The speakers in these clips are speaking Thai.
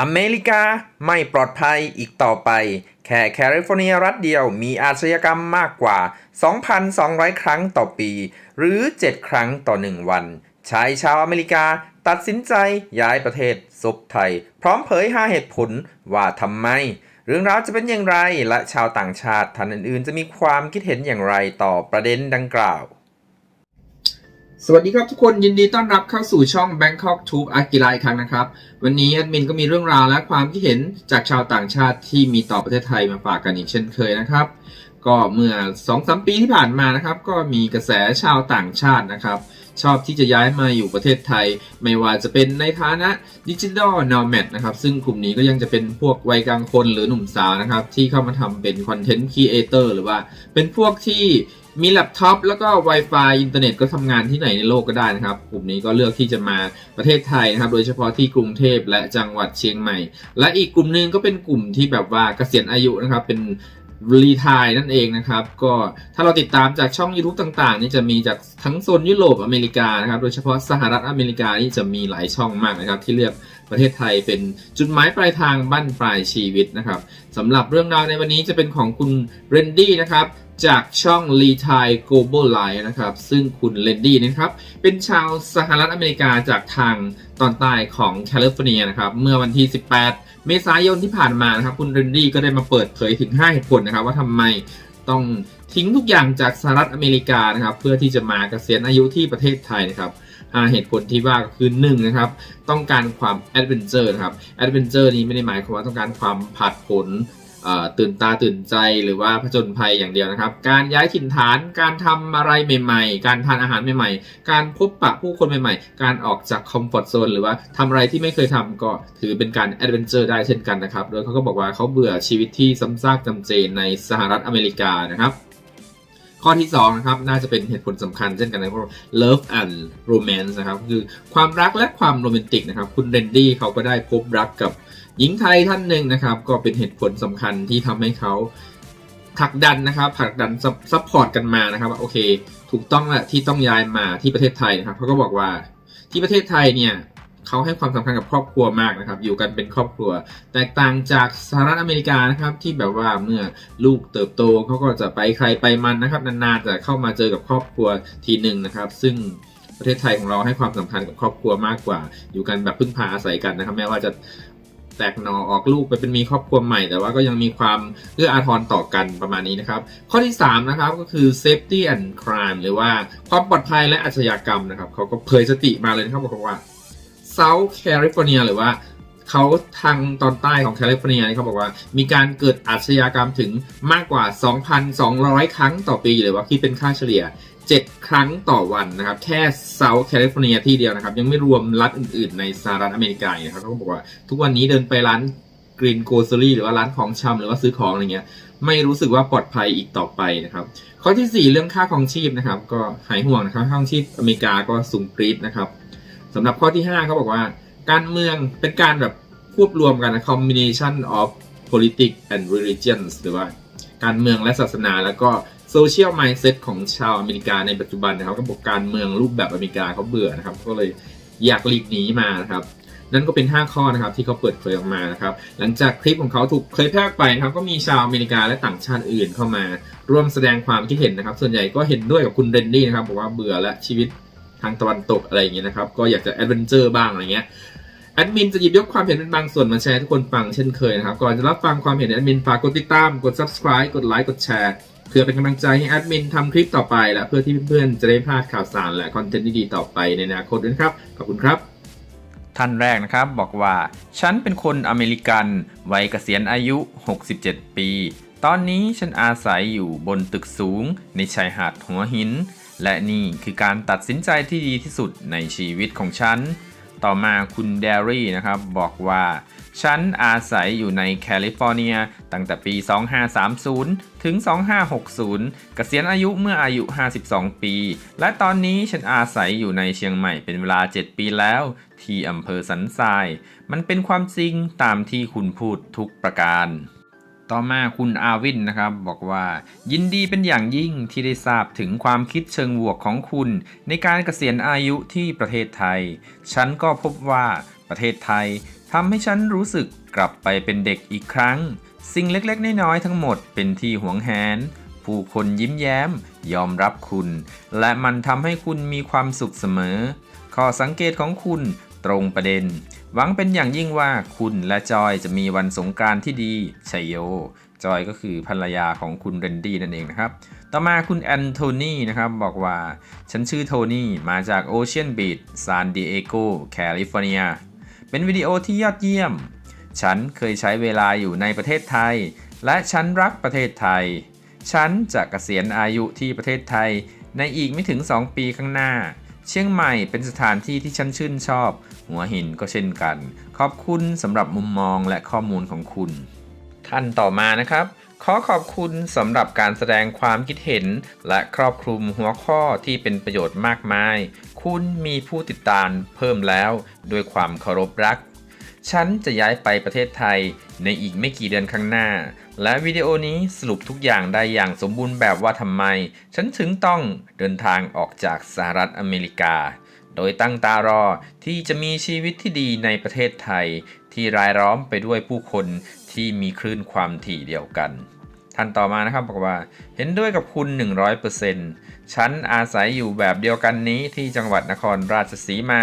อเมริกาไม่ปลอดภัยอีกต่อไป แค่แคลิฟอร์เนียรัฐเดียวมีอาชญากรรมมากกว่า 2,200 ครั้งต่อปี หรือ 7 ครั้งต่อ 1 วันชายชาวอเมริกาตัดสินใจย้ายประเทศซุบไทย พร้อมเผย5เหตุผลว่าทำไม เรื่องราวจะเป็นอย่างไรและชาวต่างชาติท่านอื่นๆ จะมีความคิดเห็นอย่างไรต่อประเด็นดังกล่าว สวัสดีครับทุกคนยินดีต้อนรับเข้าสู่ช่อง Bangkok Tube อากิราอีกครั้งนะครับ วันนี้แอดมินก็มีเรื่องราวและความคิดเห็นจากชาวต่างชาติที่มีต่อประเทศไทยมาฝากกันอีกเช่นเคยนะครับ ก็เมื่อ2อสปีที่ผ่านมานะครับ ก็มีกระแสชาวต่างชาตินะครับ ชอบที่จะย้ายมาอยู่ประเทศไทย ไม่ว่าจะเป็นในฐานะดิจิ t a ลน o แม d นะครับ ซึ่งกลุ่มนี้ก็ยังจะเป็นพวกวัยกลางคนหรือหนุ่มสาวนะครับ ที่เข้ามาทำเป็นคอนเทนต์ครีเอเตอร์หรือว่าเป็นพวกที่ มีแล็ปท็อปแล้วก็ Wi-Fi อินเทอร์เน็ตก็ทำงานที่ไหนในโลกก็ได้นะครับ กลุ่มนี้ก็เลือกที่จะมาประเทศไทยนะครับ โดยเฉพาะที่กรุงเทพและจังหวัดเชียงใหม่ และอีกกลุ่มหนึ่งก็เป็นกลุ่มที่แบบว่าเกษียณอายุนะครับ เป็นรีทายนั่นเองนะครับ ก็ถ้าเราติดตามจากช่อง YouTube ต่างๆ นี่จะมีจากทั้งโซนยุโรปอเมริกานะครับ โดยเฉพาะสหรัฐอเมริกานี่จะมีหลายช่องมากนะครับ ที่เลือกประเทศไทยเป็นจุดหมายปลายทางบั้นปลายชีวิตนะครับสำหรับเรื่องราวในวันนี้จะเป็นของคุณเรนดี้นะครับ จากช่อง r e t i e Global Line นะครับ ซึ่งคุณเรนดี้นะครับ เป็นชาวสหรัฐอเมริกาจากทางตอนใต้ของแคลิฟอร์เนียนะครับ เมื่อวันที่ 18 เมษายนที่ผ่านมานะครับ คุณเรนดี้ก็ได้มาเปิดเผยถึง 5 เหตุผลนะครับ ว่าทำไมต้องทิ้งทุกอย่างจากสหรัฐอเมริกานะครับ เพื่อที่จะมาเกษียณอายุที่ประเทศไทยนะครับหาเหตุผลที่ว่าก็คือ1นะครับ ต้องการความแอดเวนเจอร์นะครับแอดเวนเจอร์นี้ไม่ได้หมายความว่าต้องการความผาดผล ตื่นตาตื่นใจหรือว่าผจญภัยอย่างเดียวนะครับ การย้ายถิ่นฐาน การทำอะไรใหม่ ๆ การทานอาหารใหม่ๆ การพบปะผู้คนใหม่ๆ การออกจากคอมฟอร์ทโซนหรือว่าทำอะไรที่ไม่เคยทำก็ถือเป็นการแอดเวนเจอร์ได้เช่นกันนะครับ โดยเขาก็บอกว่าเขาเบื่อชีวิตที่ซ้ำซากจำเจในสหรัฐอเมริกานะครับ ข้อที่2นะครับน่าจะเป็นเหตุผลสำคัญเช่นกันนะเพราะ love and romance นะครับคือความรักและความโรแมนติกนะครับ คุณเรนดี้เขาก็ได้พบรักกับหญิงไทยท่านหนึ่งนะครับ ก็เป็นเหตุผลสำคัญที่ทำให้เขาผลักดันนะครับผลักดันซัพพอร์ตกันมานะครับว่าโอเค ถูกต้องแหละที่ต้องย้ายมาที่ประเทศไทยนะครับเขาก็บอกว่าที่ประเทศไทยเนี่ย เขาให้ความสำคัญกับครอบครัวมากนะครับ อยู่กันเป็นครอบครัว แตกต่างจากสหรัฐอเมริกานะครับที่แบบว่าเมื่อลูกเติบโตเขาก็จะไปใครไปมันนะครับนานๆจะเข้ามาเจอกับครอบครัวทีหนึ่งนะครับ ซึ่งประเทศไทยของเราให้ความสำคัญกับครอบครัวมากกว่า อยู่กันแบบพึ่งพาอาศัยกันนะครับ แม้ว่าจะแตกหนอออกลูกไปเป็นมีครอบครัวใหม่ แต่ว่าก็ยังมีความเอื้ออาทรต่อกันประมาณนี้นะครับ ข้อที่ 3 นะครับก็คือ safety and crime หรือว่าความปลอดภัยและอาชญากรรมนะครับเขาก็เผยสติมาเลยนะครับบอกว่า South California หรือว่าเขาทางตอนใต้ของแคลิฟอร์เนียเขาบอกว่ามีการเกิดอาชญากรรมถึงมากกว่า 2,200 ครั้งต่อปีหรือว่าคิดเป็นค่าเฉลี่ย 7 ครั้งต่อวันนะครับ แค่เซาท์แคลิฟอร์เนียที่เดียวนะครับ ยังไม่รวมรัฐอื่นๆในสหรัฐอเมริกานะครับเขาบอกว่าทุกวันนี้เดินไปร้านกรีนโกลซอรี่หรือว่าร้านของชำหรือว่าซื้อของอะไรเงี้ย ไม่รู้สึกว่าปลอดภัยอีกต่อไปนะครับ ข้อที่ 4 เรื่องค่าครองชีพนะครับ ก็หายห่วงนะครับค่าครองชีพอเมริกาก็สูงกรีดนะครับ สำหรับข้อที่ 5เขาบอกว่า การเมืองเป็นการแบบควบรวมกันนะ combination of politics and religions หรือว่าการเมืองและศาสนา แล้วก็ social mindset ของชาวอเมริกาในปัจจุบันนะครับก็บอกการเมืองรูปแบบอเมริกาเขาเบื่อนะครับ ก็เลยอยากหลีกหนีมานะครับ นั่นก็เป็น 5 ข้อนะครับที่เขาเปิดเผยออกมานะครับ หลังจากคลิปของเขาถูกเผยแพร่ไปนะครับ ก็มีชาวอเมริกาและต่างชาติอื่นเข้ามา ร่วมแสดงความคิดเห็นนะครับ ส่วนใหญ่ก็เห็นด้วยกับคุณเรนดี้นะครับบอกว่าเบื่อและชีวิต ทางตะวันตกอะไรอย่างเงี้ยนะครับ ก็อยากจะแอดเวนเจอร์บ้างอะไรเงี้ยแอดมินจะหยิบยกความเห็นเป็นบางส่วนมาแชร์ทุกคนฟังเช่นเคยนะครับ ก่อนจะรับฟังความเห็นแอดมินฝากกดติดตาม กด subscribe กดไลค์กดแชร์เพื่อเป็นกำลังใจให้แอดมินทำคลิปต่อไป และเพื่อที่เพื่อนๆจะได้พลาดข่าวสารและคอนเทนต์ดีๆต่อไปในอนาคตด้วยครับขอบคุณครับ ท่านแรกนะครับบอกว่า ฉันเป็นคนอเมริกันวัยเกษียณอายุ 67 ปี ตอนนี้ฉันอาศัยอยู่บนตึกสูง ในชายหาดหัวหิน และนี่คือการตัดสินใจที่ดีที่สุดในชีวิตของฉัน ต่อมาคุณเดรี่นะครับบอกว่าฉันอาศัยอยู่ในแคลิฟอร์เนีย ตั้งแต่ปี 2530 ถึง 2560 เกษียณอายุเมื่ออายุ 52 ปี และตอนนี้ฉันอาศัยอยู่ในเชียงใหม่เป็นเวลา 7 ปีแล้ว ที่อำเภอสันทราย มันเป็นความจริงตามที่คุณพูดทุกประการ ต่อมาคุณอาวินนะครับบอกว่า ยินดีเป็นอย่างยิ่งที่ได้ทราบถึงความคิดเชิงบวกของคุณ ในการเกษียณอายุที่ประเทศไทย ฉันก็พบว่าประเทศไทยทำให้ฉันรู้สึกกลับไปเป็นเด็กอีกครั้ง สิ่งเล็กๆ น้อยๆ ทั้งหมดเป็นที่หวงแหน ผู้คนยิ้มแย้ม ยอมรับคุณ และมันทำให้คุณมีความสุขเสมอ ข้อสังเกตของคุณตรงประเด็น หวังเป็นอย่างยิ่งว่าคุณและจอยจะมีวันสงกรานต์ที่ดีชัยโย จอยก็คือภรรยาของคุณเรนดี้นั่นเองนะครับ ต่อมาคุณแอนโทนีนะครับบอกว่า ฉันชื่อโทนี่มาจากโอเชียนบีชซานดิเอโกแคลิฟอร์เนีย เป็นวิดีโอที่ยอดเยี่ยม ฉันเคยใช้เวลาอยู่ในประเทศไทย และฉันรักประเทศไทย ฉันจะเกษียณอายุที่ประเทศไทยในอีกไม่ถึง 2 ปีข้างหน้า เชียงใหม่เป็นสถานที่ที่ฉันชื่นชอบ หัวหินก็เช่นกัน ขอบคุณสำหรับมุมมองและข้อมูลของคุณ ท่านต่อมานะครับ ขอขอบคุณสำหรับการแสดงความคิดเห็น และครอบคลุมหัวข้อที่เป็นประโยชน์มากมาย คุณมีผู้ติดตามเพิ่มแล้วด้วยความเคารพรักฉันจะย้ายไปประเทศไทยในอีกไม่กี่เดือนข้างหน้า และวิดีโอนี้สรุปทุกอย่างได้อย่างสมบูรณ์แบบว่าทำไม ฉันถึงต้องเดินทางออกจากสหรัฐอเมริกา โดยตั้งตารอที่จะมีชีวิตที่ดีในประเทศไทย ที่รายล้อมไปด้วยผู้คนที่มีคลื่นความถี่เดียวกัน ท่านต่อมานะครับบอกว่า เห็นด้วยกับคุณ 100%ฉันอาศัยอยู่แบบเดียวกันนี้ที่จังหวัดนครราชสีมา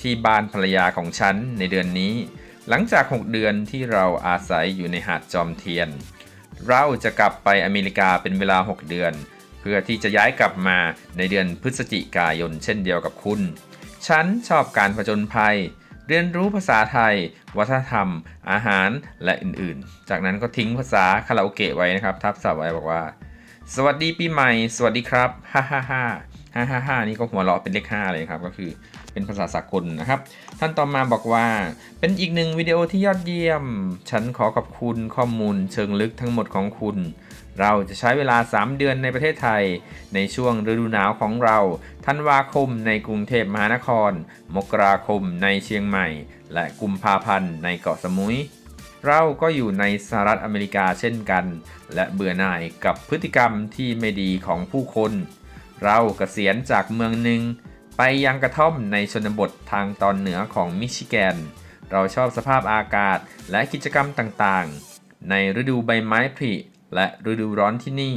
ที่บ้านภรรยาของฉันในเดือนนี้ หลังจาก 6 เดือนที่เราอาศัยอยู่ในหาดจอมเทียน เราจะกลับไปอเมริกาเป็นเวลา 6 เดือนเพื่อที่จะย้ายกลับมาในเดือนพฤศจิกายนเช่นเดียวกับคุณ ฉันชอบการผจญภัย เรียนรู้ภาษาไทย วัฒนธรรม อาหาร และอื่นๆ จากนั้นก็ทิ้งภาษาคาราโอเกะไว้นะครับ ทับศัพท์ไว้บอกว่า สวัสดีปีใหม่ สวัสดีครับ ฮ่าฮ่าฮ่าฮ่าฮ่าฮ่านี่ก็หัวเราะเป็นเลขห้าเลยครับ ก็คือ เป็นภาษาสากลนะครับ ท่านต่อมาบอกว่า เป็นอีกหนึ่งวิดีโอที่ยอดเยี่ยม ฉันขอขอบคุณข้อมูลเชิงลึกทั้งหมดของคุณ เราจะใช้เวลา 3 เดือนในประเทศไทย ในช่วงฤดูหนาวของเรา ธันวาคมในกรุงเทพมหานคร มกราคมในเชียงใหม่ และกุมภาพันธ์ในเกาะสมุยเราก็อยู่ในสหรัฐอเมริกาเช่นกัน และเบื่อหน่ายกับพฤติกรรมที่ไม่ดีของผู้คน เราเกษียณจากเมืองหนึ่ง ไปยังกระท่อมในชนบททางตอนเหนือของมิชิแกน เราชอบสภาพอากาศและกิจกรรมต่างๆ ในฤดูใบไม้ผลิและฤดูร้อนที่นี่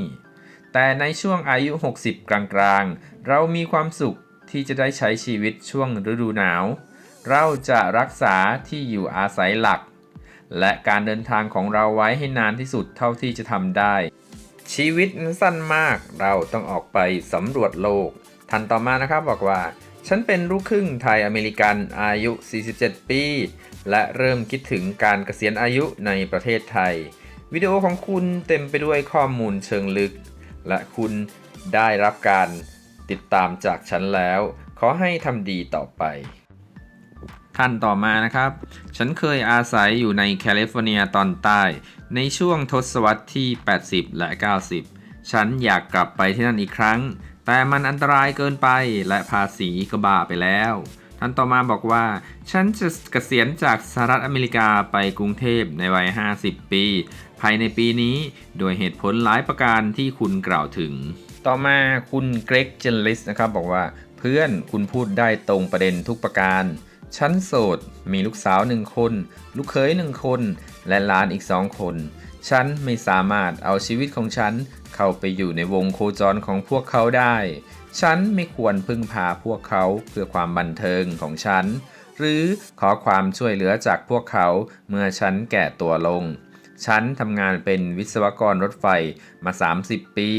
แต่ในช่วงอายุ 60 กลางๆ เรามีความสุขที่จะได้ใช้ชีวิตช่วงฤดูหนาว เราจะรักษาที่อยู่อาศัยหลัก และการเดินทางของเราไว้ให้นานที่สุดเท่าที่จะทำได้ ชีวิตนั้นสั้นมาก เราต้องออกไปสำรวจโลก ทันต่อมานะครับบอกว่า ฉันเป็นลูกครึ่งไทยอเมริกันอายุ 47 ปี และเริ่มคิดถึงการเกษียณอายุในประเทศไทย วิดีโอของคุณเต็มไปด้วยข้อมูลเชิงลึก และคุณได้รับการติดตามจากฉันแล้ว ขอให้ทำดีต่อไปท่านต่อมานะครับ ฉันเคยอาศัยอยู่ในแคลิฟอร์เนียตอนใต้ ในช่วงทศวรรษที่ 80 และ 90 ฉันอยากกลับไปที่นั่นอีกครั้ง แต่มันอันตรายเกินไปและภาษีก็บ้าไปแล้ว ท่านต่อมาบอกว่า ฉันจะเกษียณจากสหรัฐอเมริกาไปกรุงเทพในวัย 50 ปี ภายในปีนี้โดยเหตุผลหลายประการที่คุณกล่าวถึง ต่อมาคุณเกรกเจนลิสนะครับบอกว่าเพื่อนคุณพูดได้ตรงประเด็นทุกประการฉันโสด มีลูกสาวหนึ่งคน ลูกเขยหนึ่งคน และหลานอีกสองคน ฉันไม่สามารถเอาชีวิตของฉันเข้าไปอยู่ในวงโคจรของพวกเขาได้ ฉันไม่ควรพึ่งพาพวกเขาเพื่อความบันเทิงของฉัน หรือขอความช่วยเหลือจากพวกเขาเมื่อฉันแก่ตัวลง ฉันทำงานเป็นวิศวกรรถไฟมา 30 ปี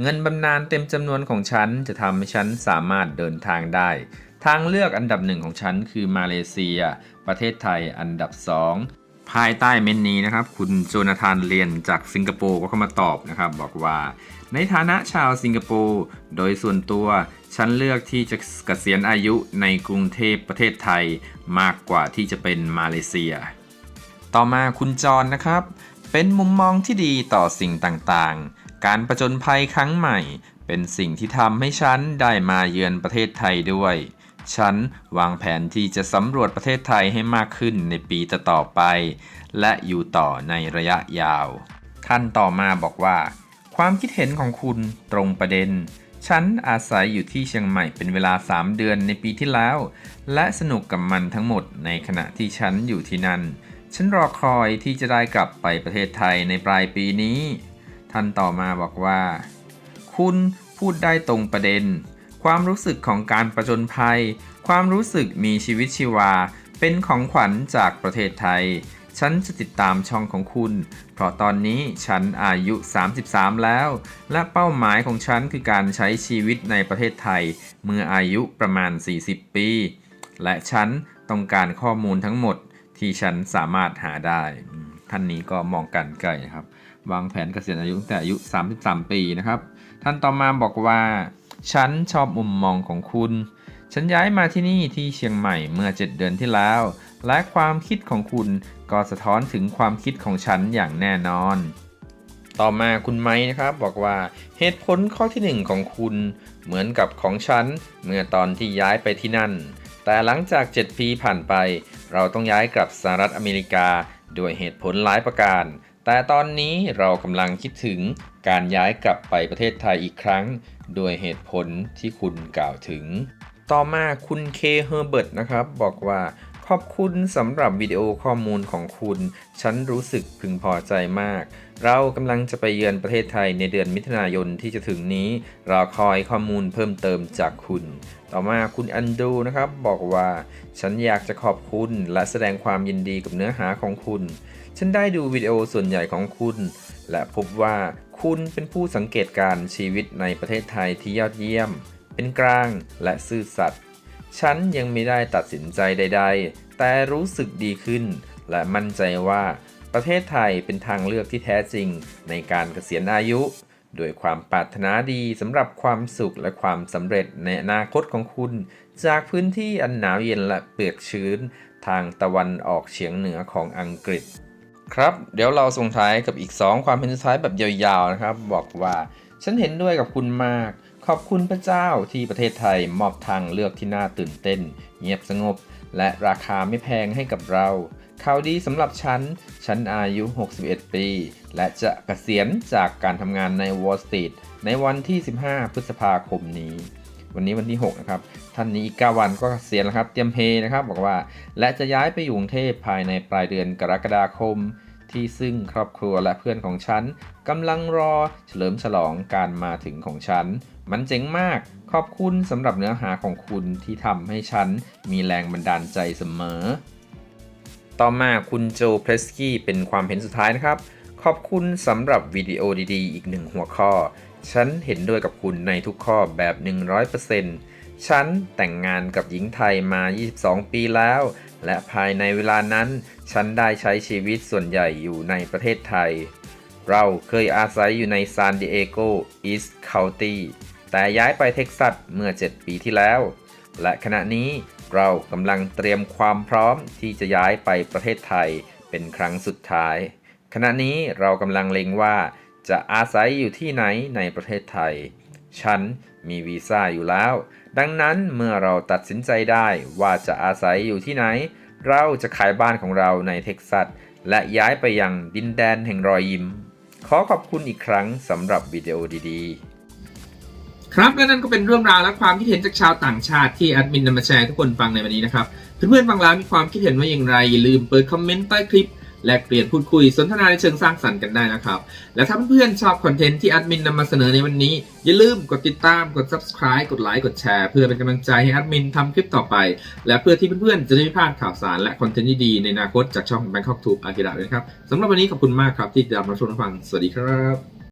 เงินบำนาญเต็มจำนวนของฉันจะทำให้ฉันสามารถเดินทางได้ ทางเลือกอันดับหนึ่งของฉันคือมาเลเซีย ประเทศไทยอันดับ2 ภายใต้เมนนี้นะครับ คุณโจนาธานเรียนจากสิงคโปร์ก็เข้ามาตอบนะครับ บอกว่าในฐานะชาวสิงคโปร์โดยส่วนตัวฉันเลือกที่จะเกษียณอายุในกรุงเทพประเทศไทยมากกว่าที่จะเป็นมาเลเซีย ต่อมาคุณจอรนะครับ เป็นมุมมองที่ดีต่อสิ่งต่างๆ การประจนภัยครั้งใหม่ เป็นสิ่งที่ทำให้ฉันได้มาเยือนประเทศไทยด้วย ฉันวางแผนที่จะสำรวจประเทศไทยให้มากขึ้นในปีต่อไป และอยู่ต่อในระยะยาว ท่านต่อมาบอกว่า ความคิดเห็นของคุณตรงประเด็น ฉันอาศัยอยู่ที่เชียงใหม่เป็นเวลา 3 เดือนในปีที่แล้ว และสนุกกับมันทั้งหมดในขณะที่ฉันอยู่ที่นั่น ฉันรอคอยที่จะได้กลับไปประเทศไทยในปลายปีนี้ ท่านต่อมาบอกว่า คุณพูดได้ตรงประเด็น ความรู้สึกของการประจนภัย ความรู้สึกมีชีวิตชีวา เป็นของขวัญจากประเทศไทย ฉันจะติดตามช่องของคุณ เพราะตอนนี้ฉันอายุ 33 แล้ว และเป้าหมายของฉันคือการใช้ชีวิตในประเทศไทย เมื่ออายุประมาณ 40 ปี และฉันต้องการข้อมูลทั้งหมดที่ฉันสามารถหาได้ท่านนี้ก็มองกันไกลนะครับ วางแผนเกษียณอายุตั้งแต่อายุ 33 ปีนะครับ ท่านต่อมาบอกว่า ฉันชอบมุมมองของคุณ ฉันย้ายมาที่นี่ที่เชียงใหม่เมื่อ 7 เดือนที่แล้ว และความคิดของคุณก็สะท้อนถึงความคิดของฉันอย่างแน่นอน ต่อมาคุณไม้นะครับบอกว่าเหตุผลข้อที่หนึ่งของคุณ เหมือนกับของฉัน เมื่อตอนที่ย้ายไปที่นั่น แต่หลังจาก 7 ปีผ่านไป เราต้องย้ายกลับสหรัฐอเมริกา ด้วยเหตุผลหลายประการ แต่ตอนนี้เรากำลังคิดถึงการย้ายกลับไปประเทศไทยอีกครั้งด้วยเหตุผลที่คุณกล่าวถึง ต่อมาคุณเคเฮอร์เบิร์ตนะครับ บอกว่า ขอบคุณสำหรับวิดีโอข้อมูลของคุณ ฉันรู้สึกพึงพอใจมาก เรากำลังจะไปเยือนประเทศไทยในเดือนมิถุนายนที่จะถึงนี้ เรอคอยข้อมูลเพิ่มเติมจากคุณ ต่อมาคุณอันดูนะครับ บอกว่า ฉันอยากจะขอบคุณและแสดงความยินดีกับเนื้อหาของคุณ ฉันได้ดูวิดีโอส่วนใหญ่ของคุณ และพบว่าคุณเป็นผู้สังเกตการณ์ชีวิตในประเทศไทยที่ยอดเยี่ยม เป็นกลางและซื่อสัตย์ ฉันยังไม่ได้ตัดสินใจใด ๆ แต่รู้สึกดีขึ้น และมั่นใจว่าประเทศไทยเป็นทางเลือกที่แท้จริงในการเกษียณอายุโดยความปรารถนาดีสำหรับความสุขและความสำเร็จในอนาคตของคุณ จากพื้นที่อันหนาวเย็นและเปียกชื้น ทางตะวันออกเฉียงเหนือของอังกฤษ ครับ เดี๋ยวเราส่งท้ายกับอีก 2 ความเห็นสุดท้ายแบบยาวๆนะครับ บอกว่า ฉันเห็นด้วยกับคุณมาก ขอบคุณพระเจ้าที่ประเทศไทยมอบทางเลือกที่น่าตื่นเต้น เงียบสงบ และราคาไม่แพงให้กับเราข่าวดีสำหรับฉัน ฉันอายุ 61 ปี และจะเกษียณจากการทำงานใน Wall Street ในวันที่ 15 พฤษภาคมนี้ วันนี้วันที่ 6 นะครับ ท่านนี้อีก 9 วันก็เกษียณแล้วครับ เตรียมเพย์นะครับ บอกว่า และจะย้ายไปอยู่กรุงเทพภายในปลายเดือนกรกฎาคม ที่ซึ่งครอบครัวและเพื่อนของฉันกำลังรอเฉลิมฉลองการมาถึงของฉัน มันเจ๋งมาก ขอบคุณสำหรับเนื้อหาของคุณที่ทำให้ฉันมีแรงบันดาลใจเสมอ ต่อมาคุณโจเพลสกี้เป็นความเห็นสุดท้ายนะครับ ขอบคุณสำหรับวิดีโอดีๆ อีกหนึ่งหัวข้อ ฉันเห็นด้วยกับคุณในทุกข้อแบบ 100%ฉันแต่งงานกับหญิงไทยมา 22 ปีแล้ว และภายในเวลานั้น ฉันได้ใช้ชีวิตส่วนใหญ่อยู่ในประเทศไทย เราเคยอาศัยอยู่ในซานดิเอโกอีสต์เคานตี้ แต่ย้ายไปเท็กซัสเมื่อ 7 ปีที่แล้ว และขณะนี้เรากำลังเตรียมความพร้อมที่จะย้ายไปประเทศไทยเป็นครั้งสุดท้าย ขณะนี้เรากำลังเล็งว่าจะอาศัยอยู่ที่ไหนในประเทศไทย ฉันมีวีซ่าอยู่แล้ว ดังนั้นเมื่อเราตัดสินใจได้ว่าจะอาศัยอยู่ที่ไหน เราจะขายบ้านของเราในเท็กซัสและย้ายไปยังดินแดนแห่งรอยยิ้ม ขอขอบคุณอีกครั้งสำหรับวิดีโอดีๆ ครับและนั่นก็เป็นเรื่องราวและความคิดเห็นจากชาวต่างชาติที่แอดมินนำมาแชร์ทุกคนฟังในวันนี้นะครับเพื่อนๆฟังแล้วมีความคิดเห็นว่าอย่างไรอย่าลืมเปิดคอมเมนต์ใต้คลิปแลกเปลี่ยนพูดคุยสนทนาในเชิงสร้างสรรค์กันได้นะครับ และถ้าเพื่อนๆชอบคอนเทนต์ที่แอดมินนำมาเสนอในวันนี้ อย่าลืมกดติดตามกด subscribe กดไลค์กดแชร์ เพื่อเป็นกำลังใจให้แอดมินทำคลิปต่อไป และเพื่อที่เพื่อนๆจะได้ไม่พลาดข่าวสารและคอนเทนต์ดีๆในอนาคตจากช่อง Bangkok Tube อากิระนะครับสำหรับวันนี้ขอบคุณมากครับที่ติดตามรับชมรับฟังสวัสดีครับ